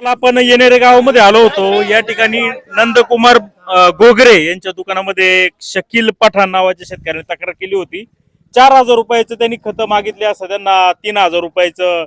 आपण येणेरे गावामध्ये आलो होतो. या ठिकाणी नंदकुमार गोगरे यांच्या दुकानामध्ये शकील पठाण नावाच्या शेतकऱ्याने तक्रार केली होती. चार हजार रुपयाचं त्यांनी खतं मागितले असं त्यांना तीन हजार रुपयाचं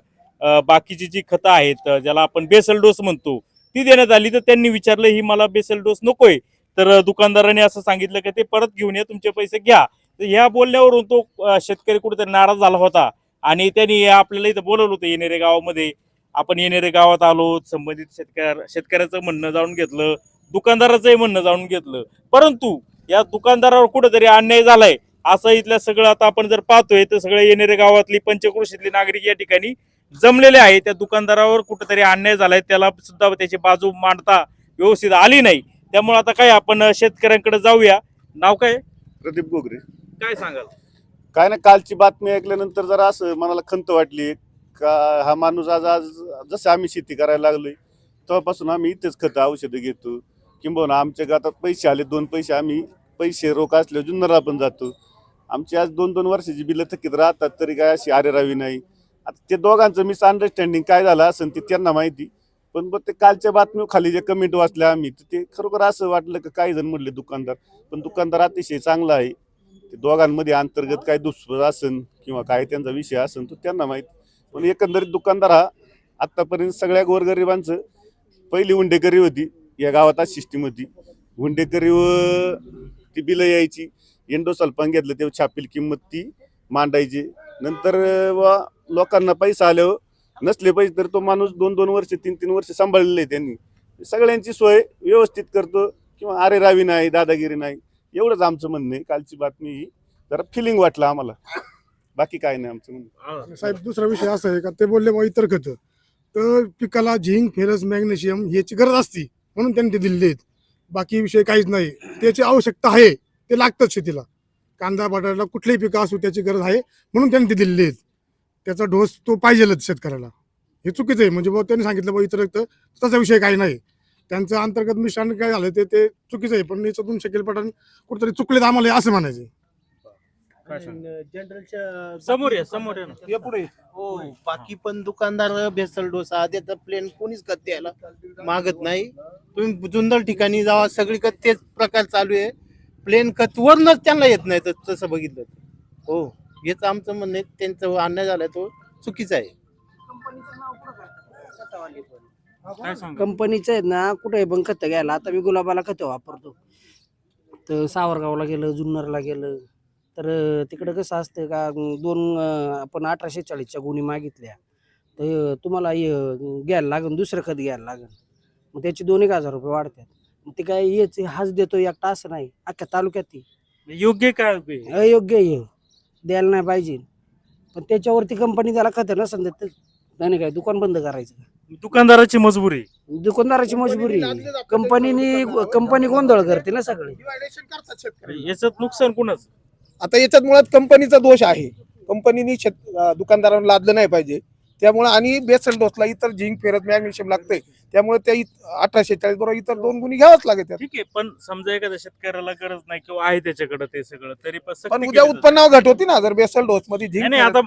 बाकीची जी खतं आहेत ज्याला आपण बेसल डोस म्हणतो ती देण्यात आली. तर त्यांनी विचारलं ही मला बेसल डोस नकोय. तर दुकानदाराने असं सांगितलं की ते परत घेऊन या तुमचे पैसे घ्या. तर ह्या बोलण्यावरून तो शेतकरी कुठेतरी नाराज झाला होता. आणि त्यांनी आपल्याला इथं बोलवलं होतं येणेरे गावामध्ये. आपण येणेरे गावात आलो संबंधित शेतकऱ्या शेतकऱ्याचं म्हणणं जाणून घेतलं दुकानदाराचंही म्हणणं जाणून घेतलं. परंतु या दुकानदारावर कुठेतरी अन्याय झालाय असं इथलं सगळं आता आपण जर पाहतोय तर सगळे येणेरे गावातली पंचक्रोशीतली नागरिक या ठिकाणी जमलेले आहे त्या दुकानदारावर कुठेतरी अन्याय झालाय त्याला सुद्धा त्याची बाजू मांडता व्यवस्थित आली नाही. त्यामुळे आता काय आपण शेतकऱ्यांकडे जाऊया. नाव काय? प्रदीप गोगरे. काय सांगाल? काय ना कालची बातमी ऐकल्यानंतर जरा असं मनाला खंत वाटली. का हा माणूस आज आज जसं आम्ही शेती करायला लागलोय तेव्हापासून आम्ही इथेच खतं औषधं घेतो. किंबहुना आमच्या गातात पैसे आले दोन पैसे आम्ही पैसे रोख असले जुन्नरला पण जातो. आमची आज दोन दोन वर्षाची बिलं थकीत राहतात तरी काय अशी आरेरावी नाही. आता ते दोघांचं मिसअंडरस्टँडिंग काय झालं असं ते त्यांना माहिती. पण मग ते कालच्या बातमी खाली जे कमेंट वाचल्या आम्ही तर ते खरोखर असं वाटलं का काही जण म्हटले दुकानदार पण दुकानदार अतिशय चांगला आहे. ते दोघांमध्ये अंतर्गत काय दुष्पद असन किंवा काय त्यांचा विषय असन तो त्यांना माहीत. पण एकंदरीत दुकानदार हा आत्तापर्यंत सगळ्या गोरगरिबांचं पहिली हुंडेकरी होती या गावात आज सिस्टीम होती. हुंडेकरीवर ती बिलं यायची एंडो सल्फान घेतलं तेव्हा छापील किंमत ती मांडायची. नंतर वा लोकांना पैसा आल्यावर नसले पैसे तर तो माणूस दोन दोन वर्ष तीन तीन वर्ष सांभाळलेले आहे त्यांनी. सगळ्यांची सोय व्यवस्थित करतो किंवा अरे रावी नाही दादागिरी नाही एवढंच आमचं म्हणणं आहे. कालची बातमी ही जरा फिलिंग वाटलं आम्हाला. बाकी काय नाही आमचं म्हणणं. साहेब दुसरा विषय असा आहे का ते बोलले बा इतर खतं. तर पिकाला झिंक फेरस मॅग्नेशियम याची गरज असती म्हणून त्यांनी ते दिलेले आहेत. बाकी विषय काहीच नाही. त्याची आवश्यकता आहे ते लागतंच शेतीला. कांदा बटाटा कुठलेही पिकं असू त्याची गरज आहे म्हणून त्यांनी ते दिलेले आहेत. त्याचा डोस तो पाहिजेलच शेतकऱ्याला. हे चुकीचं आहे. म्हणजे बुवा त्यांनी सांगितलं बा इतर खतं तसा विषय काही नाही. त्यांचं अंतर्गत मिश्रण काय झालं ते ते चुकीचं आहे. पण याच्यातून शकील पठाण कुठेतरी चुकलेत आम्हाला हे असं म्हणायचे जनरलच्या समोर या समोर या ना. पुढे हो बाकी पण दुकानदार भेसळ डोसा. देतात प्लेन कोणीच कत द्यायला मागत नाही. तुम्ही जुंदल ठिकाणी जावा सगळीकडे तेच प्रकार चालू आहे. प्लेन कत वरनच त्यांना येत नाही तर तसं बघितलं तर. हो हेच आमचं म्हणणं आहे. त्यांचं अन्याय झालाय तो चुकीचा आहे. काय कंपनीचं आहेत ना कुठे पण खतं घ्यायला. आता मी गुलाबाला खतं वापरतो. तर सावरगावला गेलं जुन्नरला गेलं. तर तिकडं कसं असतं का दोन आपण अठराशे चाळीसच्या गुणी मागितल्या. तर तुम्हाला हे घ्यायला लागेल दुसरं खत घ्यायला लागेल मग त्याचे दोन एक हजार रुपये वाढतात. मग ते काय हेच हाच देतो एकटा असं नाही. अख्ख्या तालुक्यात ती. योग्य काय? अयोग्य आहे. हे. द्यायला नाही पाहिजे. पण त्याच्यावरती कंपनी त्याला खतं नसेल देत तर त्याने काय दुकान बंद करायचं दुकानदाराची मजबुरी. दुकानदाराची मजबुरी कंपनीने कंपनी गोंधळ करते ना सगळे. करतात शेतकरी. याच्यात नुकसान कुणाच? आता याच्यात मुळात कंपनीचा दोष आहे. कंपनीने शेत दुकानदारांना लादलं नाही पाहिजे. त्यामुळे आणि बेसल डोसला इतर झिंक फेरत मॅग्नेशियम लागतंय. त्यामुळे त्या अठराशे चाळीस बरोबर इतर दोन गुणी घ्यावंच लागेल ठीक आहे पण समजा एखाद्या शेतकऱ्याला गरज नाही किंवा आहे त्याच्याकडे ते सगळं तरी पण उद्या. उत्पन्नावर घट होती ना जर बेसल डोस मध्ये झिंक नाही, आता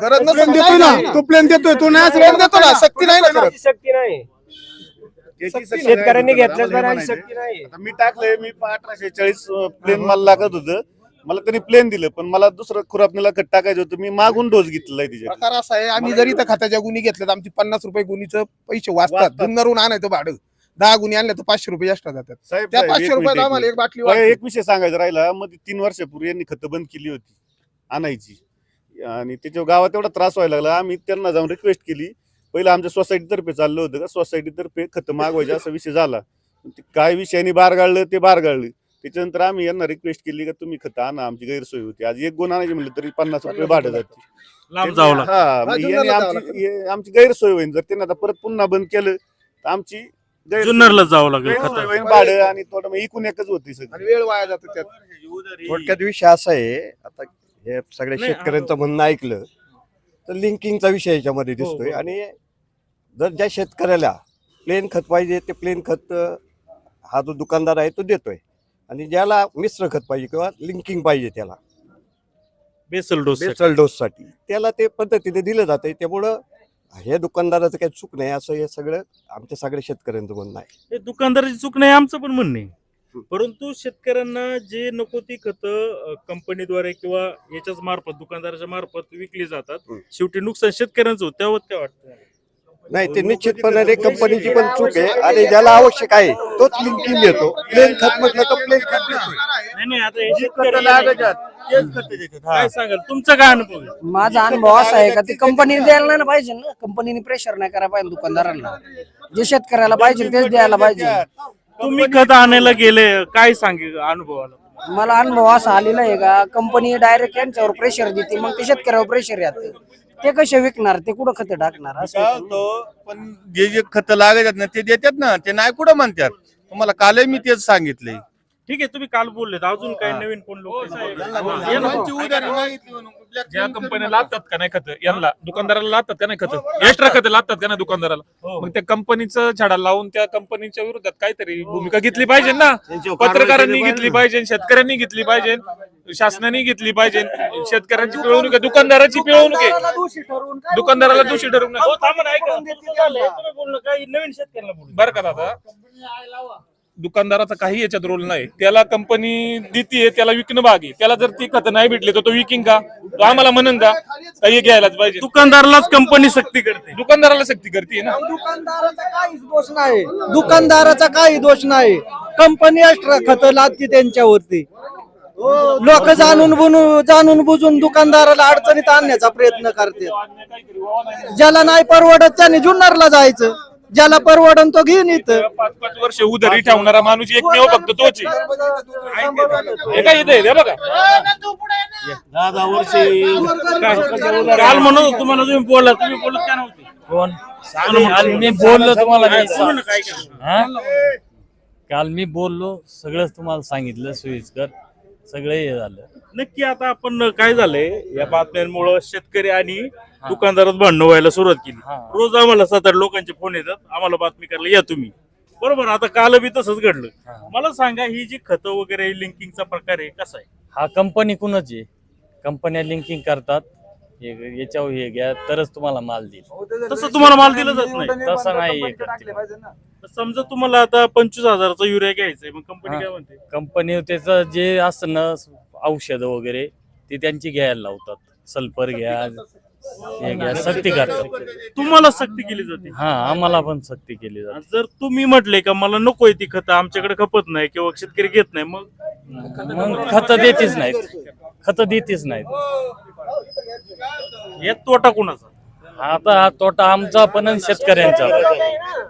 गरज नसेल देतोय नाही ना. तो प्लेन देतोय तो नाही असं प्लेन देतो ना सक्ती नाही ना शक्ती नाही. सक्ती शेतकऱ्यांनी नाही. घेतल्याच. शक्ती नाही आता मी टाकलंय मी अठराशे चाळीस प्लेन मला लागत होतं. मला त्यांनी प्लेन दिलं पण मला दुसरं खुरापणीला खत टाकायचं होतं. मी मागून डोस घेतलेला आहे तिच्या प्रकार असा आहे आम्ही जरी तर खताच्या गुणी घेतल्यात आमची पन्नास रुपये गुणीचं पैसे वाचतात. वाचतात. आणायचं भाडं. दहा गुणी आणल्या तर पाचशे रुपये एक्स्ट्रा जातात. साहेब त्या साहेब, पाचशे रुपयात मिनिट, एक आम्हाला. एक बाटली. एक विषय सांगायचा राहिला. मध्ये तीन वर्षापूर्वी यांनी खतं बंद केली होती आणायची. आणि त्याच्या गावात एवढा त्रास व्हायला लागला. आम्ही त्यांना जाऊन रिक्वेस्ट केली. पहिलं आमच्या सोसायटीतर्फे चाललं होतं का? सोसायटीतर्फे खतं मागवायचे असा विषय झाला. ते काय विषयाने बार गाळलं ते बार गाळलं त्याच्यानंतर आम्ही यांना रिक्वेस्ट केली का तुम्ही खतं आणा आमची गैरसोय होती. आज एक गुण आणायची म्हणलं तरी पन्नास रुपये भाडं जाते. लांब जावं लागतं. हा मग जुन्नरला यांनी जावं आमची हे- आमची गैरसोय होईल जर त्यांनी आता परत पुन्हा बंद केलं तर आमची गैरसोय- जुन्नरला जावं लागेल गैरसोय खतात होईल, भाडं आणि थोडं मग इकून एकच होती सगळी. वेळ वाया जातो त्यात. थोडक्यात विषय असा आहे आता हे सगळ्या नाही, शेतकऱ्यांचं म्हणणं ऐकलं तर लिंकिंगचा विषय याच्यामध्ये हो, दिसतोय. आणि जर ज्या शेतकऱ्याला प्लेन खत पाहिजे ते प्लेन खत अं, हा जो दुकानदार आहे तो देतोय. आणि ज्याला मिश्र खत पाहिजे किंवा लिंकिंग पाहिजे त्याला. बेसल डोस बेसल डोससाठी त्याला ते पद्धतीने दिलं जातंय. त्यामुळं हे दुकानदाराचं काही चूक नाही. असं हे सगळं आमच्या सगळ्या शेतकऱ्यांचं म्हणणं आहे. हे दुकानदाराची चूक नाही आमचं पण म्हणणं आहे. परंतु शेतकऱ्यांना जे नको ती खतं कंपनीद्वारे किंवा याच्याच मार्फत दुकानदाराच्या मार्फत विकली जातात. शेवटी नुकसान शेतकऱ्यांचं होतं. त्यावर काय वाटतं? नाही ते निश्चितपणे कंपनीची पण चूक आहे. आणि ज्याला आवश्यक आहे तोच लिंकिंग घेतो प्लेन खत म्हटलं तर प्लेन खत देतो नाही नाही आता हे शेतकरी काय सांगाल? तुमचा काय अनुभव आहे? माझा अनुभव असा आहे का ते कंपनीने द्यायला नाही पाहिजे ना. कंपनीने प्रेशर नाही करायला पाहिजे दुकानदारांना. जे शेतकऱ्याला पाहिजे तेच द्यायला पाहिजे. तुम्ही खत आणायला गेले काय सांगे अनुभव आला मला अनुभव असा आलेला आहे का कंपनी डायरेक्ट यांच्यावर प्रेशर देते मग ते शेतकऱ्यावर प्रेशर येते ते कसे विकणार? ते कुठं खत टाकणार? असं काय होतं. होतं पण जे जे खत लागतात ना ते देतात ना. ते नाही कुठं म्हणतात. तुम्हाला कालही मी तेच सांगितले ठीक आहे तुम्ही काल बोलले अजून काही नवीन कोण लोक ज्या कंपन्या लादतात का नाही खत? यांना. दुकानदाराला लादतात का नाही खत? एक्स्ट्रा खत लादतात का नाही दुकानदाराला? मग त्या कंपनीचं छाडा लावून त्या कंपनीच्या विरोधात काहीतरी भूमिका घेतली पाहिजे ना. पत्रकारांनी घेतली पाहिजे. शेतकऱ्यांनी घेतली पाहिजे शासनाने घेतली पाहिजे. शेतकऱ्यांची पिळवणूक आहे दुकानदाराची पिळवणूक आहे. दुकानदाराला दोषी ठरवून हो, बरं का दादा. दुकानदाराचा काही याच्यात रोल नाही. त्याला कंपनी देते त्याला विकणं भाग आहे. त्याला जर ती खत नाही भेटली तर तो विकिंग का? तो आम्हाला म्हणन का? काही घ्यायलाच पाहिजे. दुकानदारालाच कंपनी सक्ती करते. दुकानदाराला सक्ती करते ना? दुकानदाराचा काहीच दोष नाही. दुकानदाराचा काही दोष नाही. कंपनी एक्स्ट्रा खत लादते त्यांच्यावरती. लोक जाणून बुनून जाणून बुजून दुकानदाराला अडचणीत आणण्याचा प्रयत्न करते ज्याला नाही परवडत त्याने जुन्नरला जायचं. ज्याला परवडन तो घेऊन येतं पाच पाच वर्ष उधारी ठेवणारा माणूस एकमेव फक्त तोच. आहे. हे काय इथे हे बघा. दहा दहा वर्ष काल म्हणत होतो तुम्हाला तुम्ही बोला तुम्ही बोलत का नव्हते? कोण? काल मी बोललो तुम्हाला काय मी बोलू ना, काय केलं? हा? काल मी बोललो सगळंच तुम्हाला सांगितलं सोयीस्कर. सगळं हे झालं. नक्की आता आपण काय झालंय या बातम्यांमुळे शेतकरी आणि दुकानदारात भांडणं व्हायला सुरुवात केली. हा. रोज आम्हाला सात आठ लोकांचे फोन येतात. आम्हाला बातमी करायला या तुम्ही. बरोबर आता काल बी तसंच घडलं. हा. मला सांगा ही जी खतं वगैरे लिंकिंगचा प्रकार आहे कसा आहे? हा कंपनी कुणाची आहे? कंपन्या लिंकिंग करतात. हे- याच्यावर हे घ्या तरच तुम्हाला माल देईल. तसं तुम्हाला माल दिला जात नाही. तसं नाही हे करते तर समजा तुम्हाला आता पंचवीस हजाराचा युरिया घ्यायचा आहे मग कंपनी हा. काय म्हणते? कंपनी त्याचं जे असतं ना औषधं वगैरे ते त्यांची घ्यायला लावतात. सल्फर घ्या हे घ्या सक्ती करतात तुम्हाला सक्ती केली जाते. हा आम्हाला पण सक्ती केली जाते. जर तुम्ही म्हटले का मला नकोय ती खतं आमच्याकडे खपत नाही किंवा शेतकरी घेत नाही मग मग खत देतेच नाहीत. खत देतेच नाहीत. यात तोटा कोणाचा? आता हा तोटा आमचा पण आणि शेतकऱ्यांचा. पण.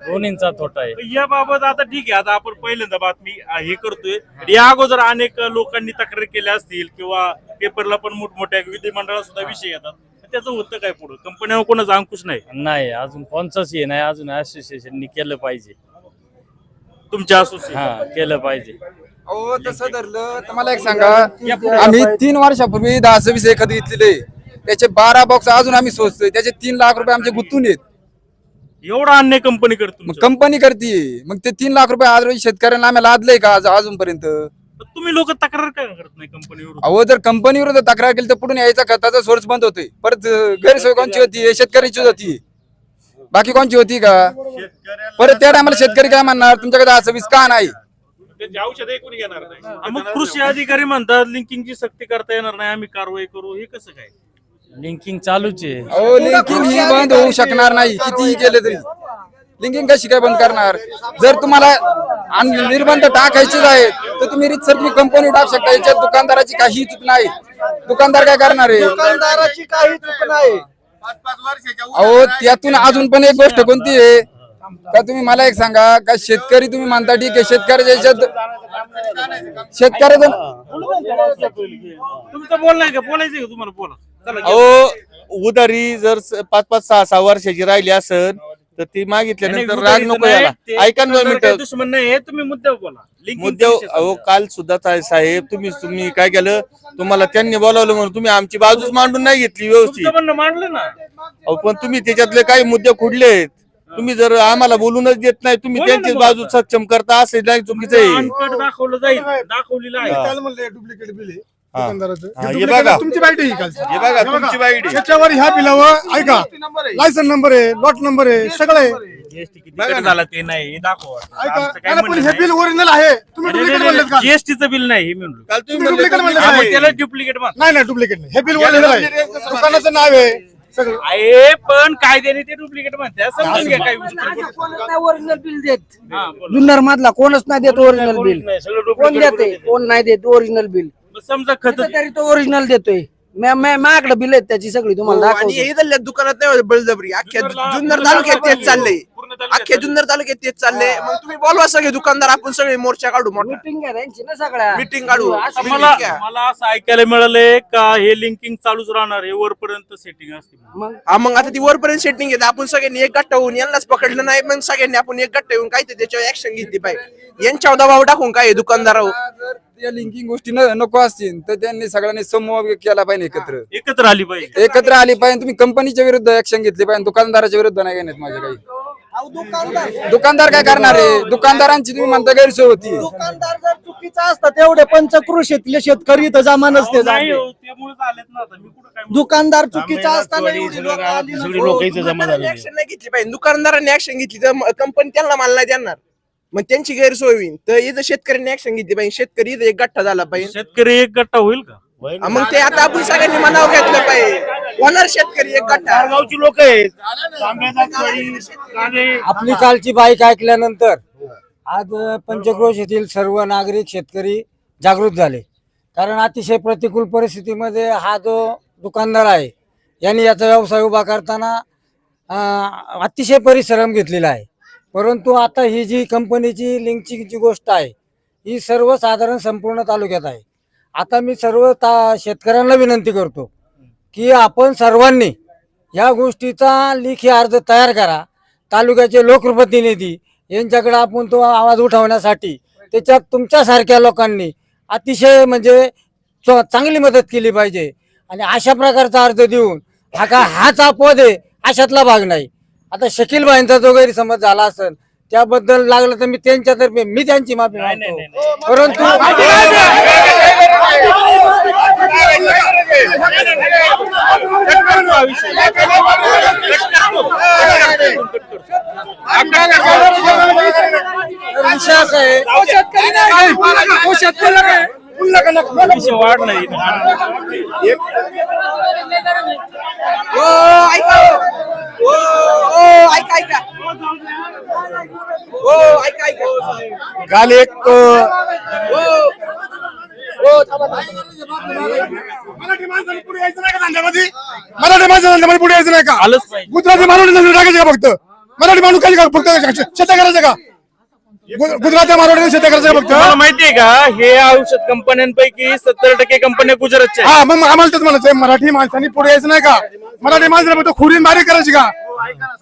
दोन्हींचा तोटा आहे. याबाबत आता ठीक आहे. आता आपण पहिल्यांदा बातमी अ, हे करतोय. या अगोदर अनेक लोकांनी तक्रार केल्या असतील किंवा पेपरला पण मोठमोठ्या विधिमंडळात सुद्धा विषय येतात. त्याचं होतं काय पुढं? कंपन्या कोणाचा अंकुश नाही? नाही अजून कोणचंच हे नाही. अजून असोसिएशननी केलं पाहिजे. तुमच्या असोसिएशन हा केलं पाहिजे. हो तसं धरलं तर मला एक सांगा. आम्ही तीन वर्षापूर्वी दहा सव्वीस एखाद घेतलेले त्याचे बारा बॉक्स अजून आम्ही सोचतोय. त्याचे तीन लाख रुपये आमचे गुंतून येत एवढा अन्याय कंपनी करतो मग कंपनी करते. मग ते तीन लाख रुपये आज रोजी शेतकऱ्यांना आम्ही लादलंय का आज अजूनपर्यंत? तुम्ही लोक तक्रार काय करत नाही कंपनीवर? अहो जर कंपनी विरुद्ध तक्रार केली तर पुढून यायचा खताचा सोर्स बंद होतोय. परत अं, गैरसोय कोणची होती? शेतकऱ्याची होती. बाकी कोणची होती का? परत त्या टायमाला शेतकरी काय म्हणणार? तुमच्याकडे दहा सव्वीस का नाही? त्यांची औषधं कोणी घेणार नाही. मग कृषी अधिकारी म्हणतात लिंकिंगची सक्ती करता येणार नाही आम्ही कारवाई करू. हे कसं काय? लिंकिंग चालूच आहे. अहो लिंकिंग ही बंद होऊ शकणार नाही. कितीही केले तरी. लिंकिंग कशी काय बंद करणार? जर तुम्हाला आन- निर्बंध टाकायचेच आहे तर तुम्ही रितसर तुम्ही कंपनी टाकू शकता. याच्यात दुकानदाराची काही चूक नाही. दुकानदार काय करणार आहे? दुकानदाराची काही चूक नाही. पाच पाच वर्षाच्या अहो त्यातून अजून पण एक गोष्ट कोणती आहे? का तुम्ही मला एक सांगा का शेतकरी तुम्ही म्हणता ठीक आहे शेतकऱ्याच्या याच्यात शेतकऱ्याचं तुमचं बोलणं आहे का? बोलायचं आहे का तुम्हाला? बोला. चला घ्या. अहो उधारी जर स- पाच पाच सहा सहा वर्षाची राहिली असेल तर ती मागितल्यानंतर राग नाही, नको याला. ऐका ना मिनिटं. दुश्मन नाही तुम्ही मुद्द्यावर बोला. मुद्दे अहो. काल सुद्धा सा- साहेब तुम्ही तुम्ही काय केलं? तुम्हाला त्यांनी बोलावलं म्हणून तुम्ही आमची बाजूच मांडून नाही घेतली व्यवस्थित. तुमचं म्हणणं मांडलं ना? अहो पण तुम्ही त्याच्यातले काही मुद्दे खुडलेत तुम्ही जर आम्हाला बोलूनच देत नाही तुम्ही बोला ना त्यांची मग बाजू सक्षम करता असे नाही चुकीचं आहे. अनकट दाखवलं जाईल दाखवलेलं आहे. म्हणले डुप्लिकेट बिल आहे. दुकानदाराचं. हा, हे हे duplicate बघा. तुमची बाईट आहे ही कालची हे बघा. तुमची बाईट आहे. त्याच्यावर ह्या बिलावर ऐका. लायसन नंबर आहे. लॉट नंबर आहे सगळं आहे. जीएसटी किती कट झाला ते नाही हे दाखवा. ऐका आमचं नाही, काय नाही, पण म्हणणं बिल ओरिजिनल आहे. तुम्ही डुप्लिकेट म्हणलेत का? जीएसटीचं बिल नाही हे मी म्हणलो. काल तुम्ही तुम्ही म्हणले duplicate म्हणले आहे. मग त्याला डुप्लिकेट नाही नाही नाही. हे बिल ओरिजिनल आहे. दुकानाचं नाव आहे. सगळं. आहे पण कायद्याने ते डुप्लिकेट म्हणते. समजून घ्या काही गोष्टी. कोणच नाही ओरिजिनल बिल देत. हा, बोला. जुन्नर मधला कोणच नाही देत ओरिजिनल बिल कोण देते? कोण नाही देत ओरिजिनल बिल मग समजा खत तरी तो ओरिजिनल देतोय. म्या- म्या- माझ्याकडे बिल आहेत त्याची सगळी तुम्हाला आणि दाखवतो. हे दुकानात नाही होत बळजबरी. अख्ख्या जुन्नरला- जुन्नर तालुक्यात तेच चाललंय. पूर्ण तालुक्यात अख्ख्या जुन्नर तालुक्यात तेच चाललंय. मग तुम्ही बोलवा सगळे दुकानदार आपण सगळे मोर्चा काढू मोठा. मीटिंग घ्या त्यांची ना सगळ्या. मीटिंग काढू. meeting मला घ्या. मला असं ऐकायला मिळालंय का हे लिंकिंग चालूच राहणार हे वरपर्यंत सेटिंग असते मग? हा मग आता ती वरपर्यंत सेटिंग येते आपण सगळ्यांनी एक गट्टा होऊन यांनाच पकडलं नाही मग सगळ्यांनी आपण एक गट्टा येऊन काय ते त्याच्यावर ऍक्शन घेतली पाहिजे. यांच्यावर दबाव टाकून काय दुकानदारावर? जर त्या लिंकिंग गोष्टी न- नको असतील तर त्यांनी सगळ्यांनी समूह केला पाहिजे एकत्र. एकत्र आली पाहिजे. एकत्र आली पाहिजे तुम्ही कंपनीच्या विरुद्ध ऍक्शन घेतली पाहिजे दुकानदाराच्या विरुद्ध नाही घेण्यात माझे काही. दुकानदार. काय करणार आहे? दुकानदारांची तुम्ही म्हणता गैरसोय होती. दुकानदार जर चुकीचा असतात तेवढे पंचकृषीतले शेतकरी तर जमा नसते नाही हो, त्यामुळेच आलेत ना आता. मी कुठं काय म्हणतो? दुकानदार चुकीचा असताना एवढी लोकं आली ना. दुकानदारांनी ऍक्शन नाही घेतली पाहिजे. दुकानदारांनी ऍक्शन घेतली तर कंपनी त्यांना माल नाही देणार. मग त्यांची गैरसोय होईल तर इथं शेतकऱ्यांनी ऍक्शन घेतली पाहिजे. शेतकरी इथं एक गठ्ठा झाला पाहिजे. शेतकरी एक गट्टा होईल का? हा, मग ते आता आपण सगळ्यांनी मनावर घेतलं पाहिजे. होणार शेतकरी एक गठ्ठा. गावची लोक आहेत. आपली कालची बाईक ऐकल्यानंतर आज पंचक्रोश येथील सर्व नागरिक शेतकरी जागृत झाले. कारण अतिशय प्रतिकूल परिस्थितीमध्ये हा जो दुकानदार आहे यांनी याचा व्यवसाय उभा करताना अं, अतिशय परिश्रम घेतलेला आहे. परंतु आता ही जी कंपनीची लिंकची जी गोष्ट आहे ही सर्वसाधारण संपूर्ण तालुक्यात आहे. आता मी सर्व ता शेतकऱ्यांना विनंती करतो की आपण सर्वांनी या गोष्टीचा लेखी अर्ज तयार करा. तालुक्याचे लोकप्रतिनिधी यांच्याकडे आपण तो आवाज उठवण्यासाठी त्याच्यात तुमच्यासारख्या लोकांनी अतिशय म्हणजे च- चांगली मदत केली पाहिजे. आणि अशा प्रकारचा अर्ज देऊन हा का हाच अपवाद आहे अशातला भाग नाही. आता शकील भाईंचा जो गैरसमज झाला असेल त्याबद्दल लागलं तर मी त्यांच्यातर्फे मी त्यांची माफी मागतो. परंतु विषय असा आहे. विषय वाढ नाही. ओ ऐका. ओ ओ ऐका ऐका. ओ ऐका ऐका. काल एक अं, ओ थांबा, थांबा. मराठी माणसाने पुढे यायचं नाही का धंद्यामध्ये? मराठी धंद्यामध्ये पुढे यायचं नाही का? आलंच पाहिजे. गुजराती माणूस टाकायचं का फक्त? मराठी माणूस काय फक्त शेत करायचं का? गु- गुजराती मारवाडी शेत करायचं का तुम्हाला फक्त माहितीये का? हे औषध कंपन्यांपैकी सत्तर टक्के कंपन्या गुजरातच्या आहेत. हा मग आम्हाला तेच म्हणायचं मराठी माणसांनी पुढे यायचं नाही का? मराठी माणसाने फक्त खुरीन बारीक करायची का?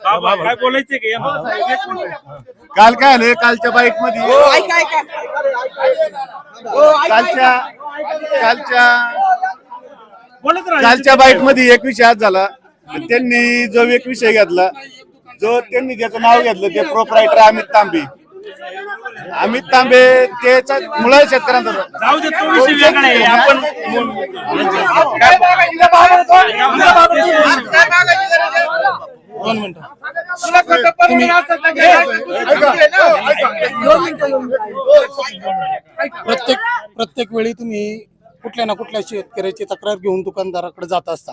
बाबा, काय बोलायचंय का? यांना? काल काय आलं? कालच्या बाईकमध्ये ओ ऐका. कालच्या कालच्या बोलत राहा. कालच्या बाईटमध्ये एक विषय आज झाला. आणि त्यांनी जो एक विषय घेतला जो त्यांनी ज्याचं नाव घेतलं ते प्रोपरायटर अमित तांबे. अमित तांबे त्याचा मुळा शेतकऱ्यांचा जाऊ दे तो विषय वेगळा आहे आपण दोन मिनिटं प्रत्येक प्रत्येक वेळी तुम्ही कुठल्या ना कुठल्या शेतकऱ्याची तक्रार घेऊन दुकानदाराकडे जात असता.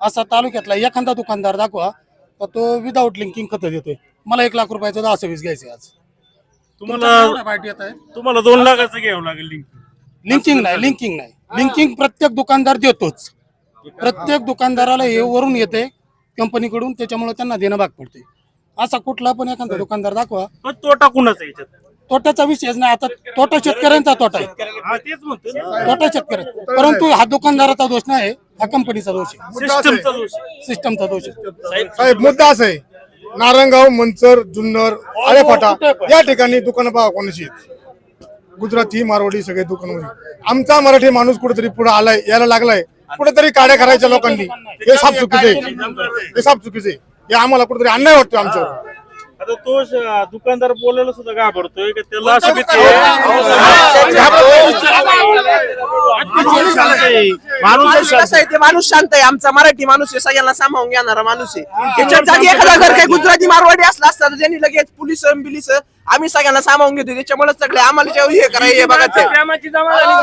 असा तालुक्यातला एखादा दुकानदार दाखवा का तो विदाऊट लिंकिंग खत देतोय. मला एक लाख रुपयाचं दहा सव्वीस घ्यायचे आज. तुम्हाला पार्टी तुम्हाला दोन लाखाचं घ्यावं लागेल लिंक लिंकिंग नाही लिंकिंग नाही. लिंकिंग प्रत्येक दुकानदार देतोच. प्रत्येक दुकानदाराला हे वरून येते कंपनीकडून त्याच्यामुळे त्यांना देणं भाग पडते असा कुठला पण एखादा दुकानदार दाखवा. पण तोटा कुणाचा याच्यात? तोट्याचा विषयच नाही आता तोटा शेतकऱ्यांचा तोटा आहे. हा तेच म्हणतो तोटा शेतकरी परंतु हा दुकानदाराचा दोष नाही हा कंपनीचा दोष आहे. सिस्टमचा दोष आहे. सिस्टमचा दोष आहे. साहेब मुद्दा असा आहे. नारंगाव मंचर जुन्नर आळेफाटा या ठिकाणी दुकानं पहा कोणाची आहेत. गुजराती मारवाडी सगळे दुकान आमचा मराठी माणूस कुठेतरी पुढे आलाय यायला लागलाय. कुठेतरी काड्या करायच्या लोकांनी. हे साफ चुकीचे हे साफ चुकीचे हे आम्हाला कुठेतरी अन्याय वाटतो आमच्यावर. आता तो दुकानदार बोलायला सुद्धा घाबरतोय का त्याला अशी भीती माणूस कसा आहे? ते माणूस शांत आहे. आमचा मराठी माणूस आहे. सगळ्यांना सामावून घेणारा माणूस आहे. त्याच्यात जागी एखादा घर काही गुजराती मारवाडी असला असता तर त्यांनी लगेच पोलीस बिलिस आम्ही सगळ्यांना सामावून घेतो त्याच्यामुळे सगळे आम्हाला जेव्हा हे करायचं हे बघायचं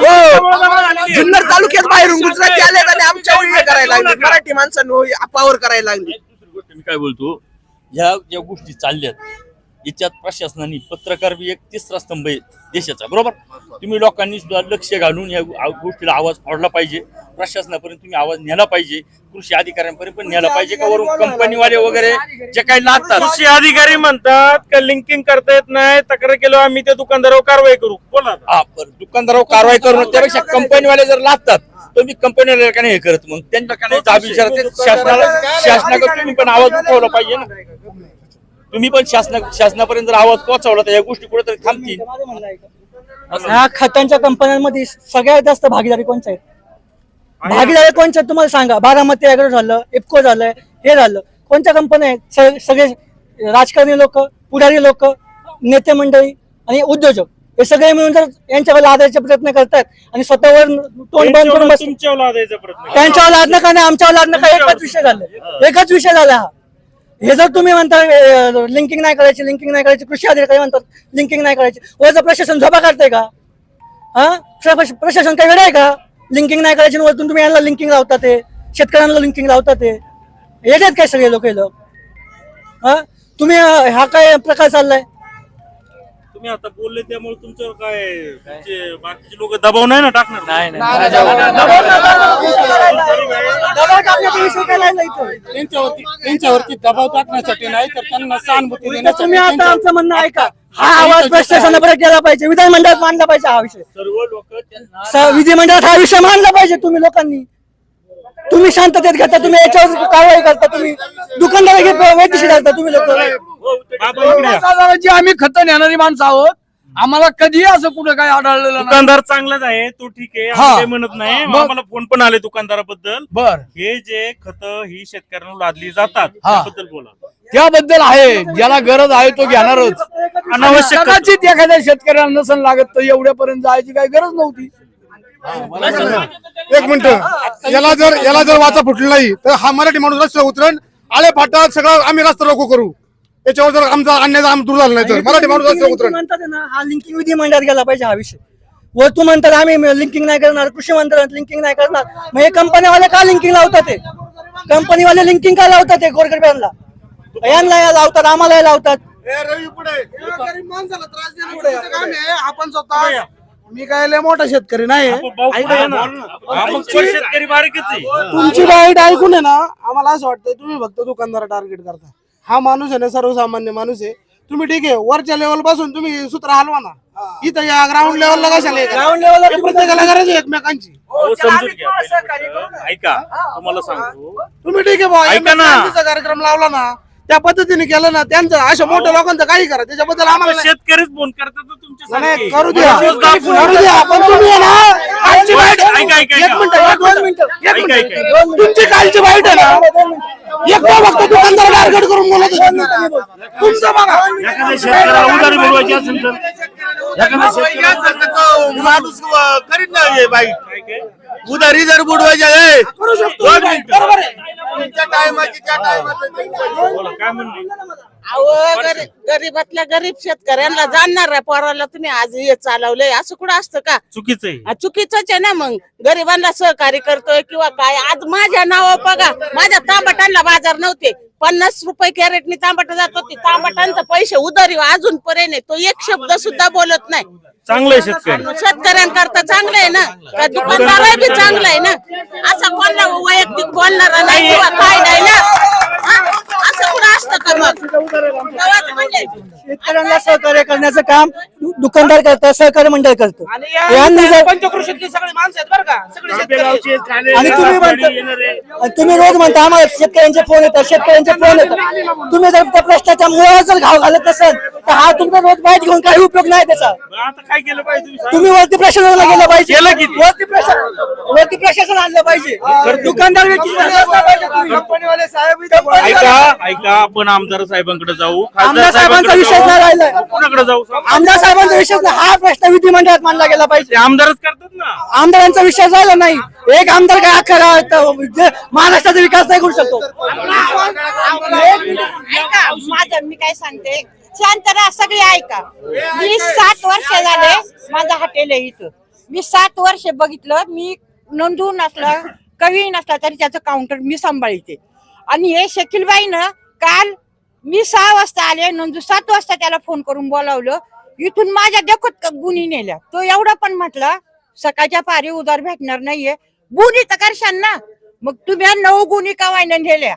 हो. जुन्नर तालुक्यात बाहेरून गुजराती आले आणि आमच्या हे करायला लागले. मराठी माणसांनो अपावर करायला लागले. गोष्ट मी काय बोलतो? ह्या ज्या गोष्टी चालल्यात याच्यात प्रशासनाने पत्रकार बी एक तिसरा स्तंभ आहे देशाचा बरोबर? तुम्ही लोकांनी सुद्धा लक्ष घालून या गोष्टीला आवाज फोडला पाहिजे. प्रशासनापर्यंत तुम्ही आवाज नेला पाहिजे. कृषी अधिकाऱ्यांपर्यंत पण नेला पाहिजे का वरून कंपनीवाले वगैरे जे काही लागतात कृषी अधिकारी म्हणतात का लिंकिंग करता येत नाही तक्रार केलो आम्ही त्या दुकानदारावर कारवाई करू? बोला. हा दुकानदारावर कारवाई करून त्यापेक्षा कंपनीवाले जर लागतात तो मी कंपनीवाले का नाही हे करत मग? त्यांच्या का नाही? विचारते शासनाला शासनाकडे तुम्ही पण आवाज उठवला पाहिजे ना. तुम्ही पण शासना शासनापर्यंत जर आवाज पोहोचवला तर या गोष्टी कुठेतरी थांबतील. ह्या खतांच्या कंपन्यांमध्ये सगळ्यात जास्त भागीदारी कोणच्या आहेत? भागीदारी कोणच्या आहेत तुम्हाला सांगा? बारामती अॅग्रो झालं इफको झालंय हे झालं. कोणत्या कंपन्या आहेत? सगळे राजकारणी लोक पुढारी लोक नेते मंडळी आणि उद्योजक. हे सगळे मिळून जर यांच्यावर लादायचे प्रयत्न करतात आणि स्वतःवर तोंड बंद करून त्यांच्यावर बस तुमच्यावर लादायचा प्रयत्न करा. त्यांच्यावर लादणं का नाही? आमच्यावर लादणं का? एकच विषय झाला. एकच विषय झाला. हा हे जर तुम्ही म्हणता लिंकिंग नाही करायची लिंकिंग नाही करायची कृषी अधिकारी म्हणतात लिंकिंग नाही करायची. वरचं प्रशासन झोपा काढतंय का? हा? प्रश- प्रशासन काही वेळ आहे का? लिंकिंग नाही करायची वरतून तुम्ही यांना लिंकिंग लावता ते. शेतकऱ्यांना लिंकिंग लावता ते. येतात काय सगळे लोक हे लोक? हा? तुम्ही हा काय प्रकार चाललाय? तुम्ही आता बोलले त्यामुळे तुमच्यावर काय तुमचे बाकीचे लोक दबाव नाही ना टाकणार? नाही? त्यांच्यावरती त्यांच्यावरती दबाव टाकण्यासाठी नाही तर त्यांना सहानुभूती तुम्ही आता आमचं म्हणणं ऐका. हा आवाज प्रशासनापर्यंत गेला पाहिजे. विधानमंडळात मांडला पाहिजे हा विषय. सर्व लोक विधिमंडळात हा विषय मांडला पाहिजे तुम्ही लोकांनी. तुम्ही शांततेत घेता तुम्ही याच्यावर कारवाई करता तुम्ही दुकानदार वैद्यशी घालता तुम्ही लोक. आम्ही खत नेणारी माणसं आहोत आम्हाला कधी असं कुठं काय आढळलेलं नाही. दुकानदार चांगलाच आहे तो ठीक आहे आम्ही हा. काही म्हणत नाही. मग- आम्हाला फोन पण आले दुकानदाराबद्दल. बर. हे जे खत ही शेतकऱ्यांना लादली जातात हा. त्याबद्दल बोला. त्याबद्दल आहे. ज्याला गरज आहे तो घेणारच. अनावश्यक खतं. कदाचित एखाद्या शेतकऱ्याला नसन लागत तर एवढ्यापर्यंत जायची काही गरज नव्हती. एक मिनिट. याला जर याला जर वाचा फुटला नाही तर हा मराठी माणूस रस्त्यावर उतरण आळे फाटा सगळं आम्ही रस्ता रोको करू. याच्यावर जर आमचा अन्याय आम दूर झाला नाही तर. मराठी माणूस म्हणतात ना हा लिंकिंग विधिमंडळात गेला पाहिजे हा विषय. वर तू म्हणतात आम्ही लिंकिंग नाही करणार कृषी मंत्रालयात लिंकिंग नाही करणार. मग हे कंपनीवाले का लिंकिंग लावतात ते कंपनीवाले लिंकिंग का लावतात ते गोरगरब्यांना यांना लावतात आम्हाला लावतात. आपण स्वतः मी काय लय मोठा शेतकरी नाही. ये तुमची बाईट ऐकून आहे ना आम्हाला असं वाटतं तुम्ही फक्त दुकानदार टार्गेट करता. हा माणूस आहे ना सर्वसामान्य माणूस आहे. तुम्ही ठीक आहे वरच्या लेवलपासून तुम्ही सूत्र हलवा ना. इथं या ग्राउंड लेवलला कशाला ग्राउंड लेवलला प्रत्येकाला गरज आहे एकमेकांची. हो, समजून घ्या. पहिलं गोष्ट. ऐका तुम्हाला सांगतो तुम्ही ठीक आहे भाऊ ऐका ना. MSCI चा कार्यक्रम लावला ना त्या पद्धतीने केलं ना त्यांचं अशा मोठ्या लोकांचं काही करा त्याच्याबद्दल आम्हाला शेतकरीच फोन करतात तुमच्या करू द्या करू द्या पण तुम्ही आहे ना कालची बाईट ऐका, ऐका, एक. मिनिट एक दोन मिनिट मिनिटं एक ऐका, मिनिट ऐका. तुमची कालची बाईट आहे ना एकदा फक्त दुकानदार टार्गेट करून बोलत होते. तुमचं बघा एखाद्या शेतकऱ्याला उधारी बोलवायची असेल तर एखाद्या शेतकऱ्याला माणूस करीत नाही? उधारी जर बुडवायच्या करू शकतो. बरोबर आहे टायमाची त्या टायमाचं काय म्हणली? अहो गरीब गरीबातल्या गरीब शेतकऱ्यांना जाणणार पोराला तुम्ही आज हे चालवलंय. असं कुठं असतं का? चुकीचं आहे. आ, चुकीचंच आहे ना मग. गरिबांना सहकार्य करतोय किंवा काय? आज माझ्या नावावर बघा माझ्या तांबटांना बाजार नव्हते. पन्नास रुपये कॅरेटनी तांबट जात होती. तांबटांचा पैसे उधारी अजूनपर्यंत आहे. तो एक शब्द सुद्धा बोलत नाही. चांगलं आहे शेतकरी. शेतकऱ्यांकरता चांगलं आहे ना. का दुकानदार बी चांगलं आहे ना. असं कोणला वैयक्तिक बोलणार नाही किंवा काय नाही ना. हा? असं कुठं असतं का मग? गावात म्हणजे. शेतकऱ्यांना सहकार्य करण्याचं काम दु- दुकानदार करतात सहकार्य मंडळ करतं. यांनी जर पंचकृषीतली सगळी माणसं आहेत बरं का. सगळे शेतकरी. आणि तुम्ही म्हणता आणि तुम्ही रोज म्हणता आम्हाला शेतकऱ्यांचे फोन येतात शेतकऱ्यांचे फोन येतात. तुम्ही जर त्या प्रश्नाच्या मुळावर जर घाव घालत नसाल तर हा तुमचा रोज बाईट घेऊन काही उपयोग नाही त्याचा. आता काय केलं पाहिजे तुम्ही वरती प्रशासनाला गेलं पाहिजे. केलं की? वरती प्रशासन वरती प्रशासन आणलं पाहिजे. दुकानदार व्यक्ती कंपनीवाले साहेब इथं ऐका ऐका आपण आमदार साहेबांकडे जाऊ. आमदार साहेबांचा विषय नाही राहिलाय कोणाकडे जाऊ? आमदार साहेबांचा विषय नाही. हा प्रश्न विधिमंडळात मांडला गेला पाहिजे. ते आमदारच करतात ना. आमदारांचा विषय झाला नाही. एक आमदार काय अख्खा गावात, जे महाराष्ट्राचा विकास नाही करू शकतो. ऐका माझं मी काय सांगते? शांतरा सगळी ऐका. मी सात वर्ष झाले माझं हॉटेल आहे इथं. मी सात वर्ष बघितलं मी नोंदवून नसला कवी नसला तरी त्याचं काउंटर मी सांभाळते. आणि हे शकीलबाईनं काल मी सहा वाजता आले नोंदू सात वाजता त्याला फोन करून बोलावलं. इथून माझ्या देखत गुन्ही नेल्या. तो एवढा पण म्हटला सकाळच्या पारी उदार भेटणार नाहीये. बुनी तर करशाल ना. मग तुम्ही नऊ गुन्हे का वाईना नेल्या?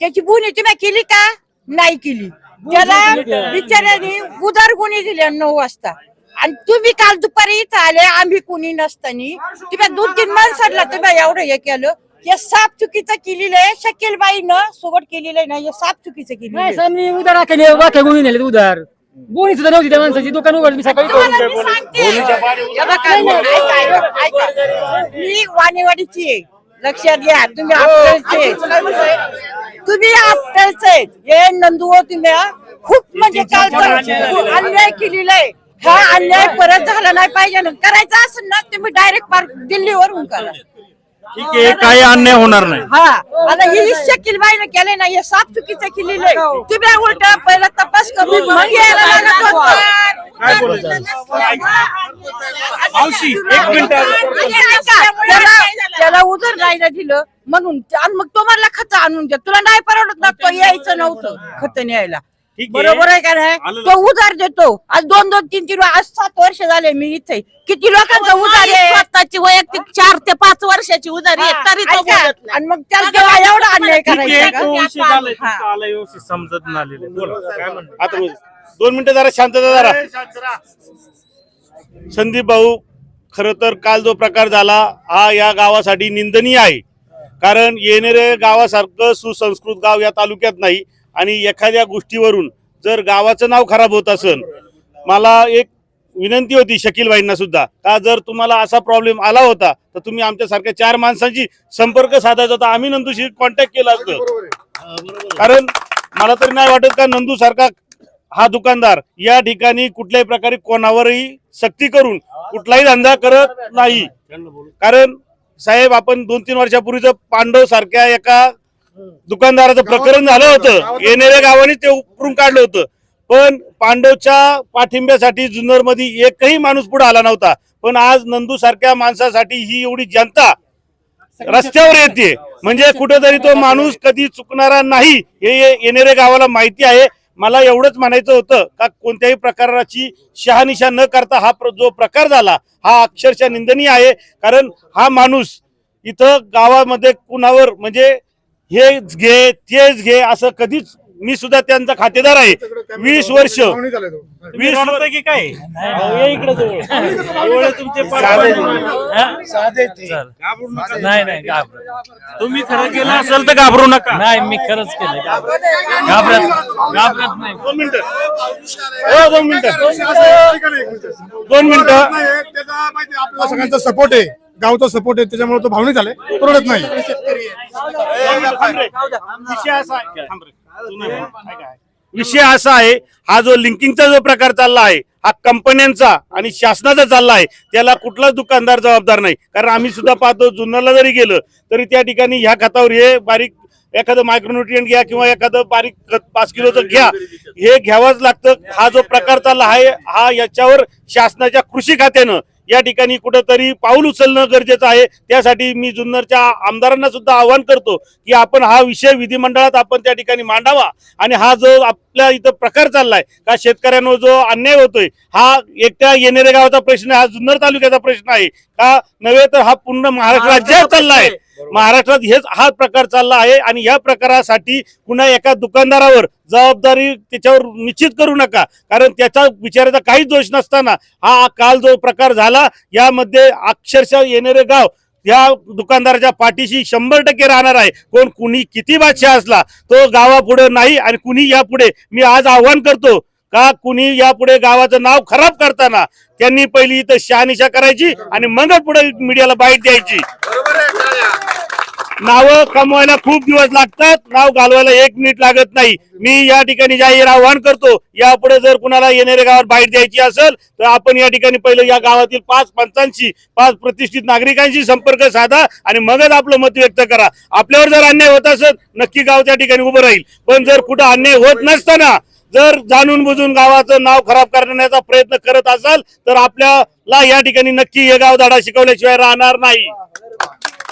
त्याची बुनी तुम्ही केली का? नाही केली. त्याला बिचाऱ्याने उदार गुन्हे दिल्या नऊ वाजता. आणि तुम्ही काल दुपारी इथं आले आम्ही कुणी नसतानी. तुम्ही दोन तीन माणसाला तुम्ही एवढं हे केलं. हे साफ चुकीचं केलेलं आहे शकील बाईनं सोबत केलेलं आहे ना हे साफ चुकीचं केलेलं आहे. मी उदार केले वाक्य गुन्हे नेले उदार. गुन्हे सुद्धा नव्हती त्या माणसाची. दुकान उघडली मी सकाळी तुम्हाला मी सांगते. हे बघा, ऐका, ऐका, ऐका. मी वाणीवाडीची आहे. लक्षात घ्या तुम्ही आपल्याचे. तुम्ही आपल्याचे. हे नंदू हो तुम्ही हा. खूप म्हणजे काल अन्याय केलेला आहे. हा अन्याय परत झाला नाही पाहिजे ना. करायचा असेल ना तुम्ही डायरेक्ट पार दिल्लीवरून करा. ठीक आहे काही अन्याय होणार नाही. हा. आता ही शकील बाईनं केलंय ना हे साफ चुकीचं केलेलं आहे. तुम्ही उलट पहिला तपास करून मग यायला लागत होतं. काय बोलायचं मावशी, एक मिनिट. त्याला त्याला उधर जायला दिलं म्हणून आणि मग तो मला खत आणून द्या तुला नाही परवडत ना तो यायचं नव्हतं खत न्यायला ठीक बरोबर आहे का नाही तो उधार देतो आज दोन दोन तीन तीन आज सात वर्ष झाले मी इथे किती लोकांचा उधार आहे स्वतःची वैयक्तिक चार ते पाच वर्षाची उधारी आहे तरी तो बोलत नाही. आणि मग त्याला एवढा अन्याय करायचा हा. समजत नाही आता. दोन मिनिटं जरा शांतता जरा. संदीप भाऊ खर तर काल जो प्रकार झाला हा या गावासाठी निंदनीय आहे. कारण येणारे गावासारखं सुसंस्कृत गाव या तालुक्यात नाही आणि एखाद्या गोष्टीवरून जर गावाचं नाव खराब होत असेल मला एक विनंती होती शकीलबाईंना सुद्धा का जर तुम्हाला असा प्रॉब्लेम आला होता तर तुम्ही आमच्यासारख्या चार माणसांची संपर्क साधायचा होता. आम्ही नंदूशी कॉन्टॅक्ट केला असतं. कारण मला तरी नाही वाटत का नंदू सारखा हा दुकानदार या ठिकाणी कुठल्याही प्रकारे कोणावरही सक्ती करून कुठलाही धंदा करत नाही. कारण साहेब आपण दोन तीन वर्षापूर्वीच पांडव सारख्या एका दुकानदाराचं प्रकरण झालं होतं. येणाऱ्या गावाने ते उपरून काढलं होतं. पण पांडवच्या पाठिंब्यासाठी जुन्नरमध्ये एकही माणूस पुढे आला नव्हता. पण आज नंदू सारख्या माणसासाठी ही एवढी जनता रस्त्यावर येते. म्हणजे कुठेतरी तो माणूस कधी चुकणारा नाही हे येणाऱ्या गावाला माहिती आहे. मला एवढंच म्हणायचं होतं का कोणत्याही प्रकाराची शहानिशा न करता हा प्र- जो प्रकार झाला हा अक्षरशः निंदनीय आहे. कारण हा माणूस इथं गावामध्ये कुणावर म्हणजे हेच घे तेच घे असं कधीच मी सुद्धा त्यांचा खातेदार आहे. वीस वर्ष. वीस वर्ष. की काय? इकडे? नाही. नाही. तुम्ही खरं केलं असेल तर घाबरू नका. नाही मी खरंच केलं. घाबरत घाबरत नाही. दोन मिनिटं. हो, दोन मिनिटं. दोन मिनिटं. आपला सगळ्यांचा सपोर्ट आहे. गावचा सपोर्ट आहे त्याच्यामुळे तो भावनिक झाले परवडत नाही. विषय असा आहे हा जो लिंकिंगचा जो प्रकार चालला आहे हा कंपन्यांचा आणि शासनाचा चालला आहे त्याला कुठलाच दुकानदार जबाबदार नाही. कारण आम्ही सुद्धा पाहतो जुन्नरला जरी गेलं तरी त्या ठिकाणी ह्या खतावर हे बारीक एखादं मायक्रोन्युट्रियन घ्या किंवा एखादं बारीक खत पाच किलोचं घ्या हे घ्यावंच लागतं. हा जो प्रकार चालला आहे हा याच्यावर शासनाच्या कृषी खात्यानं या ठिकाणी कुठंतरी पाऊल उचलणं गरजेचं आहे. त्यासाठी मी जुन्नरच्या आमदारांना सुद्धा आवाहन करतो की आपण हा विषय विधिमंडळात आपण त्या ठिकाणी मांडावा. आणि हा जो आपल्या इथं प्रकार चाललाय का शेतकऱ्यांवर जो अन्याय होतोय हा एकट्या येणेरे गावाचा प्रश्न आहे, हा जुन्नर तालुक्याचा प्रश्न आहे का नव्हे तर हा पूर्ण महाराष्ट्र राज्यात चालला आहे महाराष्ट्रात हेच हा प्रकार चालला आहे आणि या प्रकारासाठी पुन्हा एका दुकानदारावर जबाबदारी त्याच्यावर निश्चित करू नका. कारण त्याचा बिचाराचा काहीच दोष नसताना हा काल जो प्रकार झाला यामध्ये अक्षरशः येणारे गाव या दुकानदाराच्या पाठीशी शंभर टक्के राहणार आहे. कोण कुणी किती बादशाह असला तो गावापुढे नाही आणि कुणी यापुढे. मी आज आव्हान करतो का कुणी यापुढे गावाचं नाव खराब करताना त्यांनी पहिली इथं शहानिशा करायची आणि मगच पुढे मीडियाला बाईट द्यायची. नावं कमवायला खूप दिवस लागतात. नाव घालवायला एक मिनिट लागत नाही. मी या ठिकाणी जाहीर आव्हान करतो. यापुढे जर कुणाला येणाऱ्या गावात बाहेर द्यायची असेल तर आपण या ठिकाणी पहिलं या गावातील पाच पंचांशी पाच प्रतिष्ठित नागरिकांशी संपर्क साधा आणि मगच आपलं मत व्यक्त करा. आपल्यावर जर अन्याय होत असेल नक्की गाव त्या ठिकाणी उभं राहील. पण जर कुठं अन्याय होत नसताना जर जाणून बुजून गावाचं नाव खराब करण्याचा प्रयत्न करत असाल तर आपल्याला या ठिकाणी नक्की हे गाव धडा शिकवल्याशिवाय राहणार नाही.